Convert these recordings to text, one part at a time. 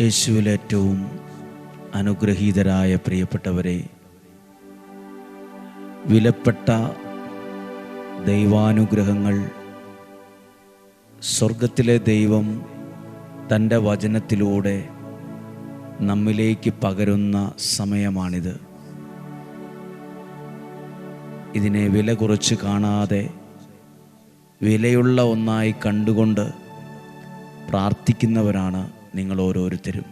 യേശുവിൽ ഏറ്റവും അനുഗ്രഹീതരായ പ്രിയപ്പെട്ടവരെ വിലപ്പെട്ട ദൈവാനുഗ്രഹങ്ങൾ സ്വർഗത്തിലെ ദൈവം തന്റെ വചനത്തിലൂടെ നമ്മിലേക്ക് പകരുന്ന സമയമാണിത്. ഇതിനെ വില കുറച്ച് കാണാതെ വിലയുള്ള ഒന്നായി കണ്ടുകൊണ്ട് പ്രാർത്ഥിക്കുന്നവരാണ് നിങ്ങൾ ഓരോരുത്തരും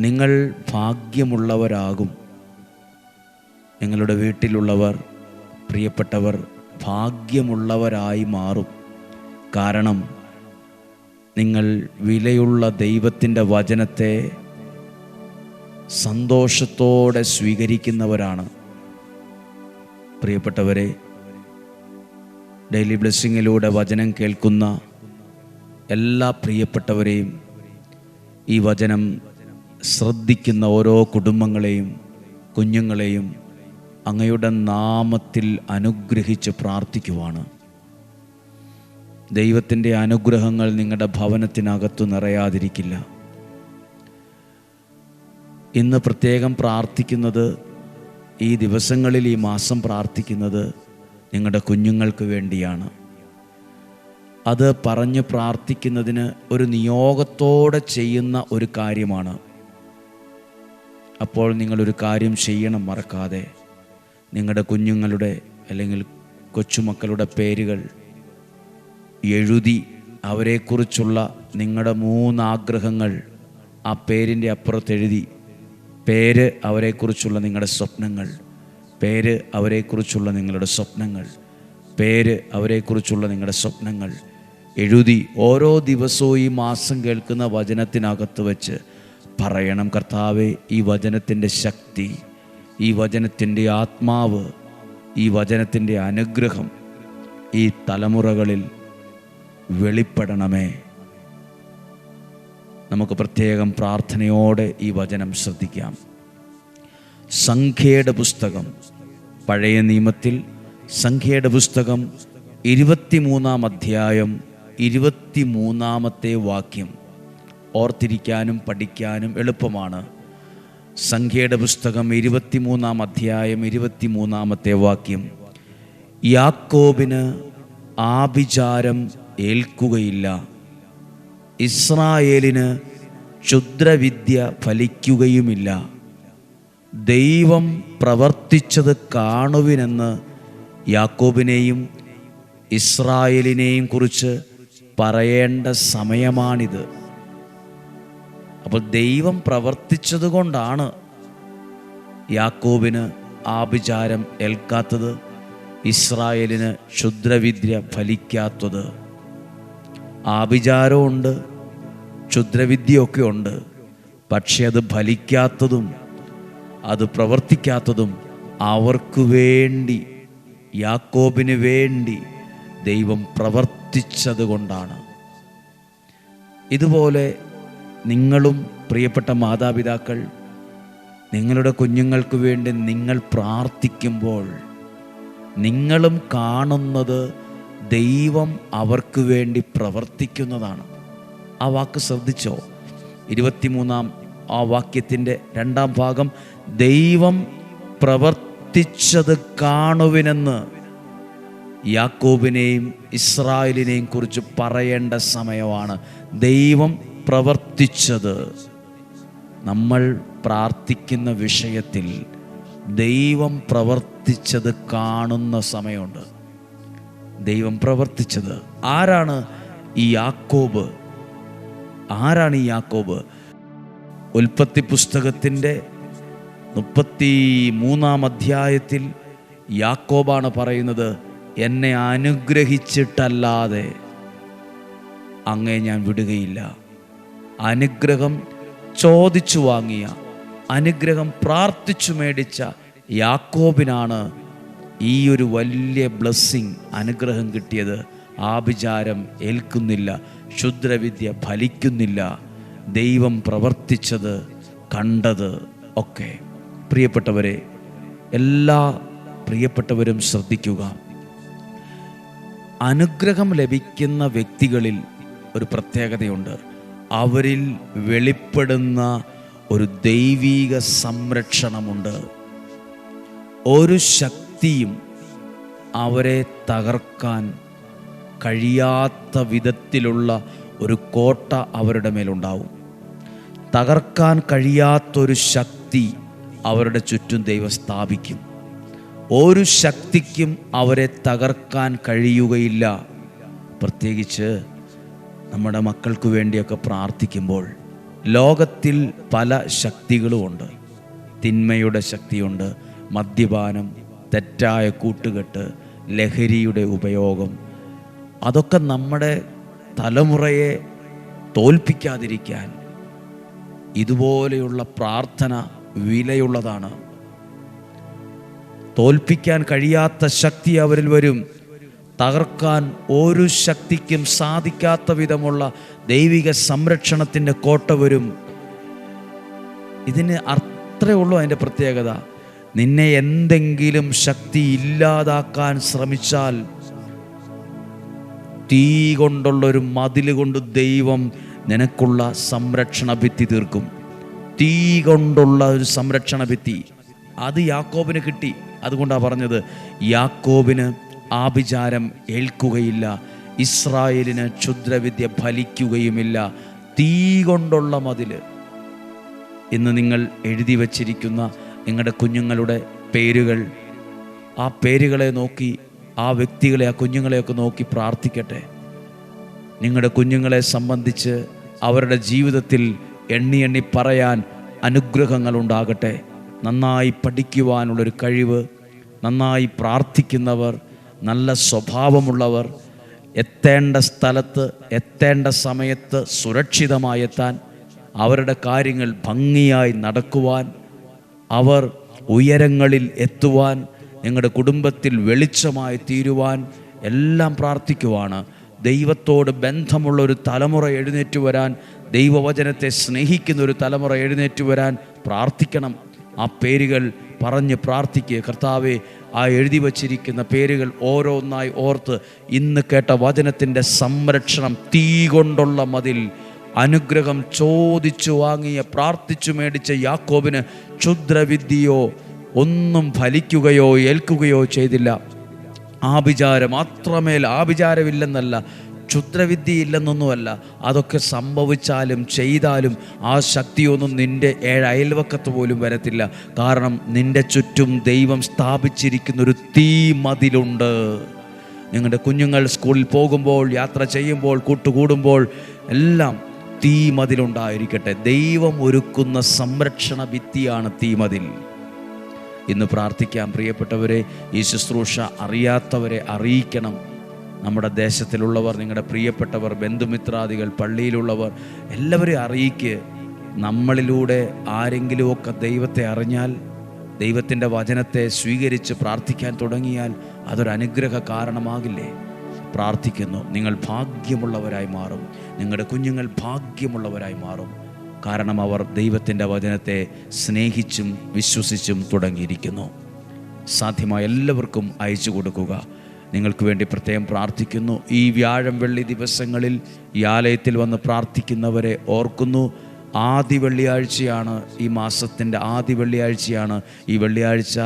നിങ്ങൾ ഭാഗ്യമുള്ളവരാകും. നിങ്ങളുടെ വീട്ടിലുള്ളവർ പ്രിയപ്പെട്ടവർ ഭാഗ്യമുള്ളവരായി മാറും. കാരണം നിങ്ങൾ വിലയുള്ള ദൈവത്തിന്റെ വചനത്തെ സന്തോഷത്തോടെ സ്വീകരിക്കുന്നവരാണ്. പ്രിയപ്പെട്ടവരെ ഡെയിലി ബ്ലെസ്സിങ്ങിലൂടെ വചനം കേൾക്കുന്ന എല്ലാ പ്രിയപ്പെട്ടവരെയും ഈ വചനം ശ്രദ്ധിക്കുന്ന ഓരോ കുടുംബങ്ങളെയും കുഞ്ഞുങ്ങളെയും അങ്ങയുടെ നാമത്തിൽ അനുഗ്രഹിച്ച് പ്രാർത്ഥിക്കുവാണ്. ദൈവത്തിന്റെ അനുഗ്രഹങ്ങൾ നിങ്ങളുടെ ഭവനത്തിനകത്തു നിറയാതിരിക്കില്ല. ഇന്ന് പ്രത്യേകം പ്രാർത്ഥിക്കുന്നത് ഈ ദിവസങ്ങളിൽ ഈ മാസം പ്രാർത്ഥിക്കുന്നത് നിങ്ങളുടെ കുഞ്ഞുങ്ങൾക്ക് വേണ്ടിയാണ്. അത് പറഞ്ഞ് പ്രാർത്ഥിക്കുന്നതിന് ഒരു നിയോഗത്തോടെ ചെയ്യുന്ന ഒരു കാര്യമാണ്. അപ്പോൾ നിങ്ങളൊരു കാര്യം ചെയ്യണം മറക്കാതെ. നിങ്ങളുടെ കുഞ്ഞുങ്ങളുടെ അല്ലെങ്കിൽ കൊച്ചുമക്കളുടെ പേരുകൾ എഴുതി അവരെക്കുറിച്ചുള്ള നിങ്ങളുടെ മൂന്നാഗ്രഹങ്ങൾ ആ പേരിന്റെ അപ്പുറത്തെഴുതി പേര് അവരെക്കുറിച്ചുള്ള നിങ്ങളുടെ സ്വപ്നങ്ങൾ. പേര് അവരെക്കുറിച്ചുള്ള നിങ്ങളുടെ സ്വപ്നങ്ങൾ. പേര് അവരെക്കുറിച്ചുള്ള നിങ്ങളുടെ സ്വപ്നങ്ങൾ. എഴുതി ഓരോ ദിവസവും ഈ മാസം കേൾക്കുന്ന വചനത്തിനകത്ത് വെച്ച് പറയണം കർത്താവെ ഈ വചനത്തിന്റെ ശക്തി ഈ വചനത്തിന്റെ ആത്മാവ് ഈ വചനത്തിന്റെ അനുഗ്രഹം ഈ തലമുറകളിൽ വെളിപ്പെടണമേ. നമുക്ക് പ്രത്യേകം പ്രാർത്ഥനയോടെ ഈ വചനം ശ്രദ്ധിക്കാം. സംഖ്യയുടെ പുസ്തകം പഴയ നിയമത്തിൽ സംഖ്യയുടെ പുസ്തകം ഇരുപത്തിമൂന്നാം അധ്യായം ഇരുപത്തിമൂന്നാമത്തെ വാക്യം ഓർത്തിരിക്കാനും പഠിക്കാനും എളുപ്പമാണ്. സംഖ്യയുടെ പുസ്തകം ഇരുപത്തിമൂന്നാം അധ്യായം ഇരുപത്തിമൂന്നാമത്തെ വാക്യം. യാക്കോബിന് ആഭിചാരം ഏൽക്കുകയില്ല. ഇസ്രായേലിന് ക്ഷുദ്രവിദ്യ ഫലിക്കുകയുമില്ല. ദൈവം പ്രവർത്തിച്ചത് കാണുവിനെന്ന് യാക്കോബിനെയും ഇസ്രായേലിനെയും കുറിച്ച് പറയേണ്ട സമയമാണിത്. അപ്പോൾ ദൈവം പ്രവർത്തിച്ചതുകൊണ്ടാണ് യാക്കോബിന് ആഭിചാരം ഏൽക്കാത്തത് ഇസ്രായേലിന് ക്ഷുദ്രവിദ്യ ഫലിക്കാത്തത്. ആഭിചാരമുണ്ട് ക്ഷുദ്രവിദ്യയൊക്കെ ഉണ്ട് പക്ഷെ അത് ഫലിക്കാത്തതും അത് പ്രവർത്തിക്കാത്തതും അവർക്ക് വേണ്ടി യാക്കോബിന് വേണ്ടി ദൈവം പ്രവർത്തിച്ചത് കൊണ്ടാണ് ഇതുപോലെ നിങ്ങളും പ്രിയപ്പെട്ട മാതാപിതാക്കൾ നിങ്ങളുടെ കുഞ്ഞുങ്ങൾക്ക് വേണ്ടി നിങ്ങൾ പ്രാർത്ഥിക്കുമ്പോൾ നിങ്ങളും കാണുന്നത് ദൈവം അവർക്ക് വേണ്ടി പ്രവർത്തിക്കുന്നതാണ്. ആ വാക്ക് ശ്രദ്ധിച്ചോ? ഇരുപത്തിമൂന്നാം ആ വാക്യത്തിന്റെ രണ്ടാം ഭാഗം ദൈവം പ്രവർത്തിച്ചത് കാണുവിനെന്ന്. യാക്കോബിനെയും ഇസ്രായേലിനെയും കുറിച്ച് പറയേണ്ട സമയമാണ്. ദൈവം പ്രവർത്തിച്ചത്. നമ്മൾ പ്രാർത്ഥിക്കുന്ന വിഷയത്തിൽ ദൈവം പ്രവർത്തിച്ചത് കാണുന്ന സമയമുണ്ട്. ദൈവം പ്രവർത്തിച്ചത്. ആരാണ് ഈ യാക്കോബ്? ആരാണ് ഈ യാക്കോബ്? ഉൽപ്പത്തി പുസ്തകത്തിന്റെ മുപ്പത്തി മൂന്നാം അധ്യായത്തിൽ യാക്കോബാണ് പറയുന്നത്. എന്നെ അനുഗ്രഹിച്ചിട്ടല്ലാതെ അങ്ങേ ഞാൻ വിടുകയില്ല. അനുഗ്രഹം ചോദിച്ചു വാങ്ങിയ അനുഗ്രഹം പ്രാർത്ഥിച്ചു മേടിച്ച യാക്കോബിനാണ് ഈ ഒരു വലിയ ബ്ലെസ്സിങ് അനുഗ്രഹം കിട്ടിയത്. ആഭിചാരം ഏൽക്കുന്നില്ല ക്ഷുദ്രവിദ്യ ഫലിക്കുന്നില്ല. ദൈവം പ്രവർത്തിച്ചത് കണ്ടത് ഒക്കെ. പ്രിയപ്പെട്ടവരെ എല്ലാ പ്രിയപ്പെട്ടവരും ശ്രദ്ധിക്കുക. അനുഗ്രഹം ലഭിക്കുന്ന വ്യക്തികളിൽ ഒരു പ്രത്യേകതയുണ്ട്. അവരിൽ വെളിപ്പെടുന്ന ഒരു ദൈവീക സംരക്ഷണമുണ്ട്. ഒരു ശക്തിയും അവരെ തകർക്കാൻ കഴിയാത്ത വിധത്തിലുള്ള ഒരു കോട്ട അവരുടെ മേലുണ്ടാവും. തകർക്കാൻ കഴിയാത്തൊരു ശക്തി അവരുടെ ചുറ്റും ദൈവം സ്ഥാപിക്കും. ഒരു ശക്തിക്കും അവരെ തകർക്കാൻ കഴിയുകയില്ല. പ്രത്യേകിച്ച് നമ്മുടെ മക്കൾക്ക് വേണ്ടിയൊക്കെ പ്രാർത്ഥിക്കുമ്പോൾ ലോകത്തിൽ പല ശക്തികളുമുണ്ട്. തിന്മയുടെ ശക്തിയുണ്ട് മദ്യപാനം തെറ്റായ കൂട്ടുകെട്ട് ലഹരിയുടെ ഉപയോഗം. അതൊക്കെ നമ്മുടെ തലമുറയെ തോൽപ്പിക്കാതിരിക്കാൻ ഇതുപോലെയുള്ള പ്രാർത്ഥന വിലയുള്ളതാണ്. തോൽപ്പിക്കാൻ കഴിയാത്ത ശക്തി അവരിൽ വരും. തകർക്കാൻ ഒരു ശക്തിക്കും സാധിക്കാത്ത വിധമുള്ള ദൈവിക സംരക്ഷണത്തിന്റെ കോട്ട വരും. ഇതിന് അത്രേ ഉള്ളൂ അതിന്റെ പ്രത്യേകത. നിന്നെ എന്തെങ്കിലും ശക്തി ഇല്ലാതാക്കാൻ ശ്രമിച്ചാൽ തീ കൊണ്ടുള്ള ഒരു മതിൽ കൊണ്ട് ദൈവം നിനക്കുള്ള സംരക്ഷണ ഭിത്തി തീർക്കും. തീ കൊണ്ടുള്ള ഒരു സംരക്ഷണ ഭിത്തി. അത് യാക്കോബിന് കിട്ടി. അതുകൊണ്ടാണ് പറഞ്ഞത് യാക്കോബിന് ആഭിചാരം ഏൽക്കുകയില്ല ഇസ്രായേലിന് ക്ഷുദ്രവിദ്യ ഫലിക്കുകയുമില്ല തീ കൊണ്ടുള്ള മതിൽ ഇന്ന് നിങ്ങൾ എഴുതി വച്ചിരിക്കുന്ന നിങ്ങളുടെ കുഞ്ഞുങ്ങളുടെ പേരുകൾ ആ പേരുകളെ നോക്കി ആ വ്യക്തികളെ ആ കുഞ്ഞുങ്ങളെയൊക്കെ നോക്കി പ്രാർത്ഥിക്കട്ടെ. നിങ്ങളുടെ കുഞ്ഞുങ്ങളെ സംബന്ധിച്ച് അവരുടെ ജീവിതത്തിൽ എണ്ണി എണ്ണി പറയാൻ അനുഗ്രഹങ്ങൾ ഉണ്ടാകട്ടെ നന്നായി പഠിക്കുവാനുള്ളൊരു കഴിവ് നന്നായി പ്രാർത്ഥിക്കുന്നവർ നല്ല സ്വഭാവമുള്ളവർ എത്തേണ്ട സ്ഥലത്ത് എത്തേണ്ട സമയത്ത് സുരക്ഷിതമായി എത്താൻ അവരുടെ കാര്യങ്ങൾ ഭംഗിയായി നടക്കുവാൻ അവർ ഉയരങ്ങളിൽ എത്തുവാൻ നിങ്ങളുടെ കുടുംബത്തിൽ വെളിച്ചമായി തീരുവാൻ എല്ലാം പ്രാർത്ഥിക്കുവാണ്. ദൈവത്തോട് ബന്ധമുള്ള ഒരു തലമുറ എഴുന്നേറ്റ് വരാൻ ദൈവവചനത്തെ സ്നേഹിക്കുന്ന ഒരു തലമുറ എഴുന്നേറ്റ് വരാൻ പ്രാർത്ഥിക്കണം. ആ പേരുകൾ പറഞ്ഞ് പ്രാർത്ഥിക്കുക. കർത്താവെ ആ എഴുതി വച്ചിരിക്കുന്ന പേരുകൾ ഓരോന്നായി ഓർത്ത് ഇന്ന് കേട്ട വചനത്തിന്റെ സംരക്ഷണം തീ കൊണ്ടുള്ള മതിൽ. അനുഗ്രഹം ചോദിച്ചു വാങ്ങിയ പ്രാർത്ഥിച്ചു മേടിച്ച യാക്കോബിന് ക്ഷുദ്രവിദ്യയോ ഒന്നും ഫലിക്കുകയോ ഏൽക്കുകയോ ചെയ്തില്ല. ആഭിചാരം അത്രമേൽ ആഭിചാരമില്ലെന്നല്ല ക്ഷുദ്രവിദ്യയില്ലെന്നൊന്നുമല്ല. അതൊക്കെ സംഭവിച്ചാലും ചെയ്താലും ആ ശക്തിയൊന്നും നിന്റെ ഏഴ് അയൽവക്കത്ത് പോലും വരത്തില്ല. കാരണം നിന്റെ ചുറ്റും ദൈവം സ്ഥാപിച്ചിരിക്കുന്നൊരു തീ മതിലുണ്ട്. നിങ്ങളുടെ കുഞ്ഞുങ്ങൾ സ്കൂളിൽ പോകുമ്പോൾ യാത്ര ചെയ്യുമ്പോൾ കൂട്ടുകൂടുമ്പോൾ എല്ലാം തീ മതിലുണ്ടായിരിക്കട്ടെ. ദൈവം ഒരുക്കുന്ന സംരക്ഷണ ഭിത്തിയാണ് തീമതിൽ ഇന്ന് പ്രാർത്ഥിക്കാം. പ്രിയപ്പെട്ടവരെ ഈ ശുശ്രൂഷ അറിയാത്തവരെ അറിയിക്കണം. നമ്മുടെ ദേശത്തിലുള്ളവർ നിങ്ങളുടെ പ്രിയപ്പെട്ടവർ ബന്ധുമിത്രാദികൾ പള്ളിയിലുള്ളവർ എല്ലാവരെയും അറിയിക്ക്. നമ്മളിലൂടെ ആരെങ്കിലുമൊക്കെ ദൈവത്തെ അറിഞ്ഞാൽ ദൈവത്തിന്റെ വചനത്തെ സ്വീകരിച്ച് പ്രാർത്ഥിക്കാൻ തുടങ്ങിയാൽ അതൊരു അനുഗ്രഹ കാരണമാകില്ലേ? പ്രാർത്ഥിക്കുന്നു. നിങ്ങൾ ഭാഗ്യമുള്ളവരായി മാറും. നിങ്ങളുടെ കുഞ്ഞുങ്ങൾ ഭാഗ്യമുള്ളവരായി മാറും. കാരണം അവർ ദൈവത്തിന്റെ വചനത്തെ സ്നേഹിച്ചും വിശ്വസിച്ചും തുടങ്ങിയിരിക്കുന്നു. സാധ്യമായ എല്ലാവർക്കും അയച്ചു കൊടുക്കുക. നിങ്ങൾക്ക് വേണ്ടി പ്രത്യേകം പ്രാർത്ഥിക്കുന്നു. ഈ വ്യാഴം വെള്ളി ദിവസങ്ങളിൽ ഈ ആലയത്തിൽ വന്ന് പ്രാർത്ഥിക്കുന്നവരെ ഓർക്കുന്നു. ആദ്യ വെള്ളിയാഴ്ചയാണ് ഈ മാസത്തിന്റെ ആദ്യ വെള്ളിയാഴ്ചയാണ് ഈ വെള്ളിയാഴ്ച.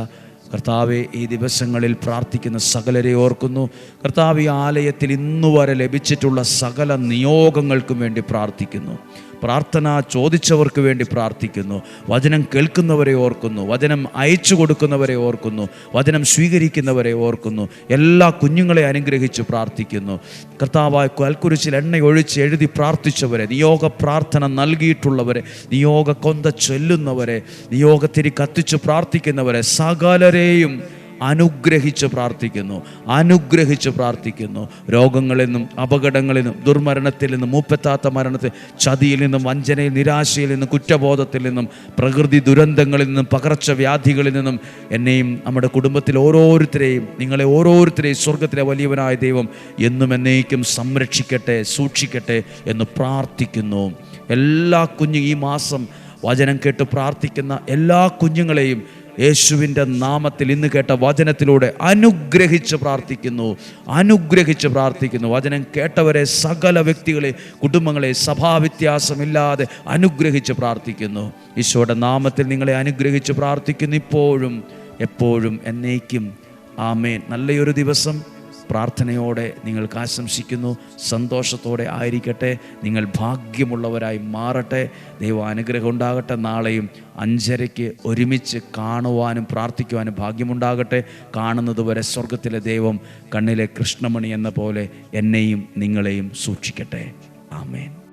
കർത്താവെ ഈ ദിവസങ്ങളിൽ പ്രാർത്ഥിക്കുന്ന സകലരെ ഓർക്കുന്നു. കർത്താവ് ഈ ആലയത്തിൽ ഇന്നുവരെ ലഭിച്ചിട്ടുള്ള സകല നിയോഗങ്ങൾക്കും വേണ്ടി പ്രാർത്ഥിക്കുന്നു. പ്രാർത്ഥന ചോദിച്ചവർക്ക് വേണ്ടി പ്രാർത്ഥിക്കുന്നു. വചനം കേൾക്കുന്നവരെ ഓർക്കുന്നു. വചനം അയച്ചു കൊടുക്കുന്നവരെ ഓർക്കുന്നു. വചനം സ്വീകരിക്കുന്നവരെ ഓർക്കുന്നു. എല്ലാ കുഞ്ഞുങ്ങളെ അനുഗ്രഹിച്ച് പ്രാർത്ഥിക്കുന്നു. കർത്താവായ കൽക്കുരിശിൽ എണ്ണയൊഴിച്ച് എഴുതി പ്രാർത്ഥിച്ചവരെ നിയോഗ പ്രാർത്ഥന നൽകിയിട്ടുള്ളവരെ നിയോഗ കൊന്ത ചൊല്ലുന്നവരെ നിയോഗത്തിരി കത്തിച്ച് പ്രാർത്ഥിക്കുന്നവരെ സകലരെയും അനുഗ്രഹിച്ച് പ്രാർത്ഥിക്കുന്നു അനുഗ്രഹിച്ച് പ്രാർത്ഥിക്കുന്നു. രോഗങ്ങളിൽ നിന്നും അപകടങ്ങളിൽ നിന്നും ദുർമരണത്തിൽ നിന്നും മൂപ്പത്താത്ത മരണത്തിൽ ചതിയിൽ നിന്നും വഞ്ചനയിൽ നിരാശയിൽ നിന്നും കുറ്റബോധത്തിൽ നിന്നും പ്രകൃതി ദുരന്തങ്ങളിൽ നിന്നും പകർച്ചവ്യാധികളിൽ നിന്നും എന്നെയും നമ്മുടെ കുടുംബത്തിൽ ഓരോരുത്തരെയും നിങ്ങളെ ഓരോരുത്തരെയും സ്വർഗത്തിലെ വലിയവനായ ദൈവം എന്നും എന്നേക്കും സംരക്ഷിക്കട്ടെ സൂക്ഷിക്കട്ടെ എന്ന് പ്രാർത്ഥിക്കുന്നു. എല്ലാ കുഞ്ഞു ഈ മാസം വചനം കേട്ട് പ്രാർത്ഥിക്കുന്ന എല്ലാ കുഞ്ഞുങ്ങളെയും യേശുവിന്റെ നാമത്തിൽ ഇന്ന് കേട്ട വചനത്തിലൂടെ അനുഗ്രഹിച്ച് പ്രാർത്ഥിക്കുന്നു. അനുഗ്രഹിച്ച് പ്രാർത്ഥിക്കുന്നു. വചനം കേട്ടവരെ സകല വ്യക്തികളെ കുടുംബങ്ങളെ സഭാവ്യത്യാസമില്ലാതെ അനുഗ്രഹിച്ച് പ്രാർത്ഥിക്കുന്നു. ഈശോയുടെ നാമത്തിൽ നിങ്ങളെ അനുഗ്രഹിച്ച് പ്രാർത്ഥിക്കുന്നു ഇപ്പോഴും എപ്പോഴും എന്നേക്കും. ആമേൻ. നല്ലയൊരു ദിവസം. പ്രാർത്ഥനയോടെ നിങ്ങൾക്ക് ആശംസിക്കുന്നു. സന്തോഷത്തോടെ ആയിരിക്കട്ടെ. നിങ്ങൾ ഭാഗ്യമുള്ളവരായി മാറട്ടെ. ദൈവം അനുഗ്രഹം ഉണ്ടാകട്ടെ. നാളെയും അഞ്ചരയ്ക്ക് ഒരുമിച്ച് കാണുവാനും പ്രാർത്ഥിക്കുവാനും ഭാഗ്യമുണ്ടാകട്ടെ. കാണുന്നത് വരെ സ്വർഗത്തിലെ ദൈവം കണ്ണിലെ കൃഷ്ണമണി എന്ന പോലെ എന്നെയും നിങ്ങളെയും സൂക്ഷിക്കട്ടെ. ആമേൻ.